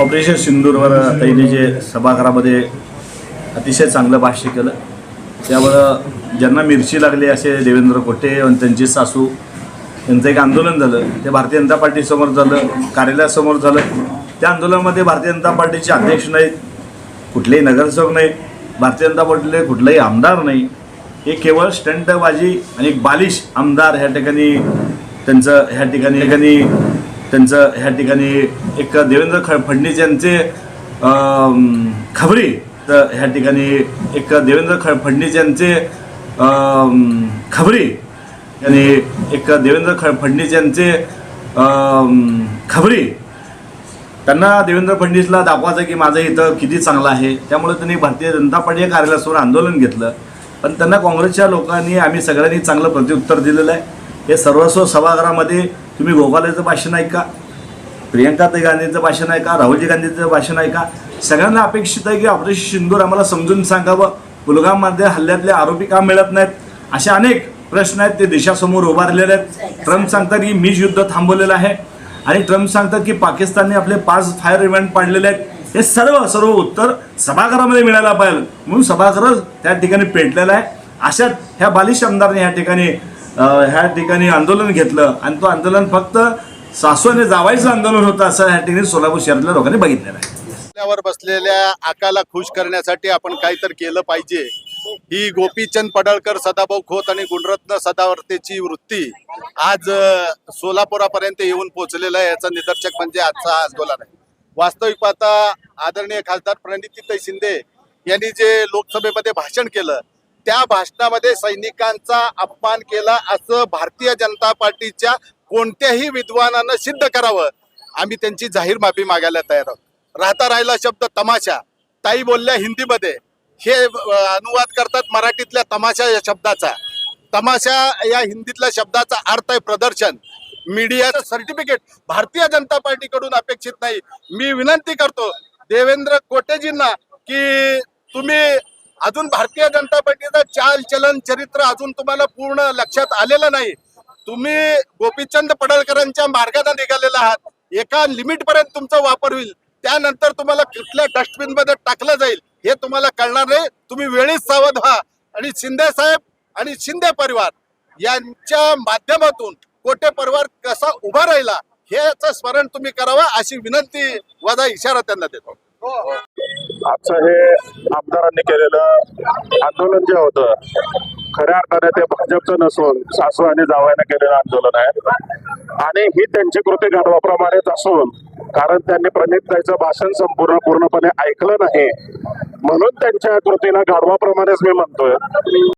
Operation सिंदूरवर त्यांनी जे सभागृहामध्ये अतिशय चांगलं भाष्य केलं. त्यामुळं ज्यांना मिरची लागली असे देवेंद्र कोटे आणि त्यांची सासू यांचं एक आंदोलन झालं. ते भारतीय जनता पार्टीसमोर झालं कार्यालयासमोर झालं. त्या आंदोलनामध्ये भारतीय जनता पार्टीचे अध्यक्ष नाहीत कुठलेही नगरसेवक नाही भारतीय जनता पार्टीले कुठलाही आमदार नाही. हे केवळ स्टंटबाजी आणि एक बालिश आमदार ह्या ठिकाणी त्यांचं ह्या ठिकाणी ठिकाणी त्यांचं ह्या ठिकाणी एक देवेंद्र ख फडणवीस यांचे खबरी. तर ह्या ठिकाणी एक देवेंद्र ख फडणवीस यांचे खबरी. आणि एक देवेंद्र ख फडणवीस यांचे खबरी. त्यांना देवेंद्र फडणवीसला दाखवायचं की माझं इथं किती चांगलं आहे. त्यामुळे त्यांनी भारतीय जनता पार्टी कार्यालयासमोर आंदोलन घेतलं. पण त्यांना काँग्रेसच्या लोकांनी आम्ही सगळ्यांनी चांगलं प्रत्युत्तर दिलेलं आहे. हे सर्वस्व सभागृहामध्ये तुम्ही गोपालाचं भाषण ऐका प्रियंका गांधींचं भाषण ऐका राहुलजी गांधींचं भाषण ऐका. सगळ्यांना अपेक्षित आहे की ऑपरेशन सिंदूर आम्हाला समजून सांगावं. पुलगाममध्ये हल्ल्यातले आरोपी का मिळत नाहीत? असे अनेक प्रश्न आहेत ते देशासमोर उभारलेले आहेत. ट्रम्प सांगतात की मीच युद्ध थांबवलेलं आहे. आणि ट्रम्प सांगतात की पाकिस्तानने आपले पाच फायर इव्हेंट पाडलेले आहेत. हे सर्व सर्व उत्तर सभागृहामध्ये मिळायला पाहिजे म्हणून सभागृह त्या ठिकाणी पेटलेलं आहे. अशात ह्या बालिश आमदारने ह्या ठिकाणी ह्या ठिकाणी आंदोलन घेतलं आणि तो आंदोलन फक्त सासवाने जावायचं आंदोलन होतं असं ह्या ठिकाणी सोलापूर शहरातल्या लोकांनी बघितलेलं आहे. रस्त्यावर बसलेल्या आकाला खुश करण्यासाठी आपण काहीतरी केलं पाहिजे. ही गोपीचंद पडळकर सदाभाऊ खोत आणि गुणरत्न सदावर्तेची वृत्ती आज सोलापुरापर्यंत येऊन पोहोचलेलं आहे. याचं निदर्शक म्हणजे आजचा आंदोलन आहे. वास्तविक पाहता आदरणीय खासदार प्रणितीताई शिंदे यांनी जे लोकसभेमध्ये भाषण केलं त्या भाषणामध्ये सैनिकांचा अपमान केला असं भारतीय जनता पार्टीच्या कोणत्याही विद्वानानं सिद्ध करावं. आम्ही त्यांची जाहीर माफी मागायला तयार आहोत. राहता राहिला शब्द तमाशा. ताई बोलल्या हिंदीमध्ये. हे अनुवाद करतात मराठीतल्या तमाशा या शब्दाचा. तमाशा या हिंदीतल्या शब्दाचा अर्थ आहे प्रदर्शन. मीडियाचं सर्टिफिकेट भारतीय जनता पार्टीकडून अपेक्षित नाही. मी विनंती करतो देवेंद्र कोटेजींना की तुम्ही अजून भारतीय जनता पार्टीचं चाल चलन चरित्र अजून तुम्हाला पूर्ण लक्षात आलेलं नाही. तुम्ही गोपीचंद पडळकरांच्या मार्गाने निघालेला आहात. एका लिमिट पर्यंत तुमचा वापर होईल. त्यानंतर तुम्हाला कुठल्या डस्टबिनमध्ये टाकलं जाईल हे तुम्हाला कळणार नाही. तुम्ही वेळीच सावध व्हा. आणि शिंदे साहेब आणि शिंदे परिवार यांच्या माध्यमातून कोटे परिवार कसा उभा राहिला हेच स्मरण तुम्ही करावं अशी विनंती वजा इशारा त्यांना देतो. हो. आजचं हे आमदारांनी केलेलं आंदोलन जे होतं खऱ्या अर्थाने ते भाजपचं नसून सासू आणि जावयाने केलेलं आंदोलन आहे. आणि ही त्यांची कृती गाढवाप्रमाणेच असून कारण त्यांनी प्रणितताईचं भाषण संपूर्ण पूर्णपणे ऐकलं नाही. म्हणून त्यांच्या कृतीला गाढवाप्रमाणेच मी म्हणतोय.